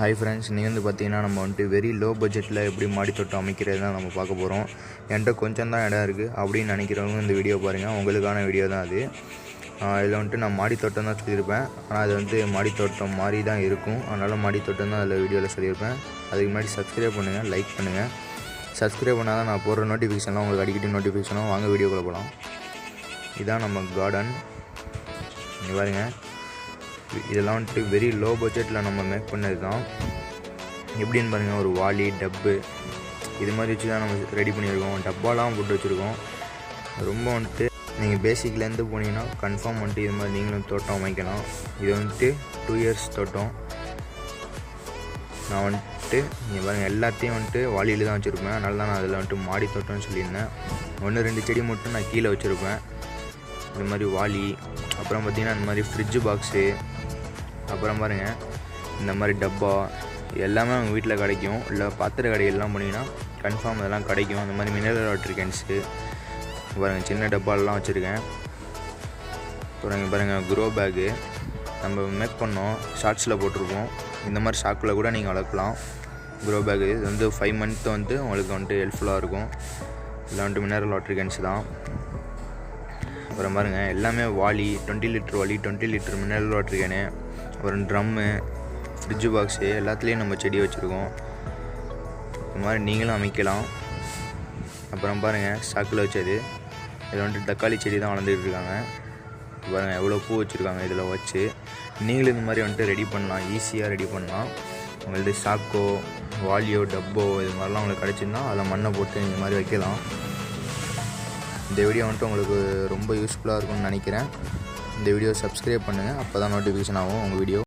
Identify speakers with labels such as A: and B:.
A: Hi friends இன்றைக்கி வந்து பார்த்தீங்கன்னா நம்ம வந்துட்டு வெரி லோ பட்ஜெட்டில் எப்படி மாடி தோட்டம் அமைக்கிறது தான் நம்ம பார்க்க போகிறோம் என்கிட்ட கொஞ்சம் தான் இடம் இருக்குது அப்படின்னு நினைக்கிறவங்க இந்த வீடியோ பாருங்கள் உங்களுக்கான வீடியோ தான் அது. இதில் வந்துட்டு நான் மாடித்தோட்டம் தான் சொல்லியிருப்பேன். ஆனால் அது வந்து மாடித்தோட்டம் மாதிரி தான் இருக்கும். அதனால் மாடித்தோட்டம் தான் அதில் வீடியோவில் சொல்லியிருப்பேன். அதுக்கு முன்னாடி சப்ஸ்கிரைப் பண்ணுங்கள் லைக் பண்ணுங்கள் சப்ஸ்கிரைப் பண்ணால் தான் நான் போடுற நோட்டிஃபிகேஷன்லாம் உங்களுக்கு அடிக்கடி நோட்டிஃபிகேஷனும் வாங்க வீடியோக்குள்ளே போகலாம் இதான் நம்ம கார்டன் இங்கே பாருங்கள் இதெல்லாம் வந்துட்டு வெரி லோ பட்ஜெட்டில் நம்ம மேக் பண்ணது தான் எப்படின்னு பாருங்கள் ஒரு வாலி டப்பு இது மாதிரி வச்சு தான் நம்ம ரெடி பண்ணியிருக்கோம். டப்பாலாம் போட்டு வச்சுருக்கோம். ரொம்ப வந்துட்டு நீங்கள் பேசிக்லேருந்து போனீங்கன்னா கன்ஃபார்ம் வந்துட்டு இது மாதிரி நீங்களும் தோட்டம் வாங்கிக்கலாம். இது வந்துட்டு டூ இயர்ஸ் தோட்டம். நான் வந்துட்டு நீங்கள் பாருங்கள் எல்லாத்தையும் வந்துட்டு வாளியில் தான் வச்சுருப்பேன். அதனால தான் நான் அதில் வந்துட்டு மாடி தோட்டம்னு சொல்லியிருந்தேன். ஒன்று ரெண்டு செடி மட்டும் நான் கீழே வச்சுருப்பேன். இந்த மாதிரி வாலி அப்புறம் பார்த்திங்கன்னா இந்த மாதிரி ஃப்ரிட்ஜு பாக்ஸு அப்புறம் பாருங்கள் இந்த மாதிரி டப்பா எல்லாமே அவங்க வீட்டில் கிடைக்கும். இல்லை பாத்திர கடைகள்லாம் போனீங்கன்னா கன்ஃபார்ம் அதெல்லாம் கிடைக்கும். அந்த மாதிரி மினரல் வாட்டர் கேன்ஸு பாருங்கள் சின்ன டப்பாலெலாம் வச்சுருக்கேன். அப்புறம் பாருங்கள் குரோ பேக்கு நம்ம மேக் பண்ணோம் ஷார்ட்ஸில் போட்டிருப்போம் இந்த மாதிரி ஷாக்கில் கூட நீங்கள் வளர்க்கலாம். குரோ பேக்கு இது வந்து ஃபைவ் மந்த்து வந்து உங்களுக்கு வந்துட்டு ஹெல்ப்ஃபுல்லாக இருக்கும். இல்லை வந்துட்டு மினரல் வாட்டர் கேன்ஸ் தான். அப்புறம் பாருங்கள் எல்லாமே வாலி twenty litre Vaali twenty litre mineral water can அப்புறம் ட்ரம்மு ஃப்ரிட்ஜு பாக்ஸு எல்லாத்துலேயும் நம்ம செடி வச்சுருக்கோம். இந்த மாதிரி நீங்களும் அமைக்கலாம். அப்புறம் பாருங்கள் சாக்கில் வச்சது. இதில் வந்துட்டு தக்காளி செடி தான் வளர்ந்துட்டு இருக்காங்க. பாருங்கள் எவ்வளோ பூ வச்சுருக்காங்க இதில் வச்சு. நீங்களும் இந்த மாதிரி வந்துட்டு ரெடி பண்ணலாம் ஈஸியாக ரெடி பண்ணலாம். உங்கள்ட்ட சாக்கோ வாலியோ டப்போ இது மாதிரிலாம் உங்களுக்கு கிடச்சிருந்தா அதில் மண்ணை போட்டு இந்த மாதிரி வைக்கலாம். இந்த வீடியோ வந்துட்டு உங்களுக்கு ரொம்ப யூஸ்ஃபுல்லாக இருக்கும்னு நினைக்கிறேன். இந்த வீடியோ சப்ஸ்கிரைப் பண்ணுங்கள் அப்போ தான் நோட்டிஃபிகேஷன் ஆகும் உங்கள் வீடியோ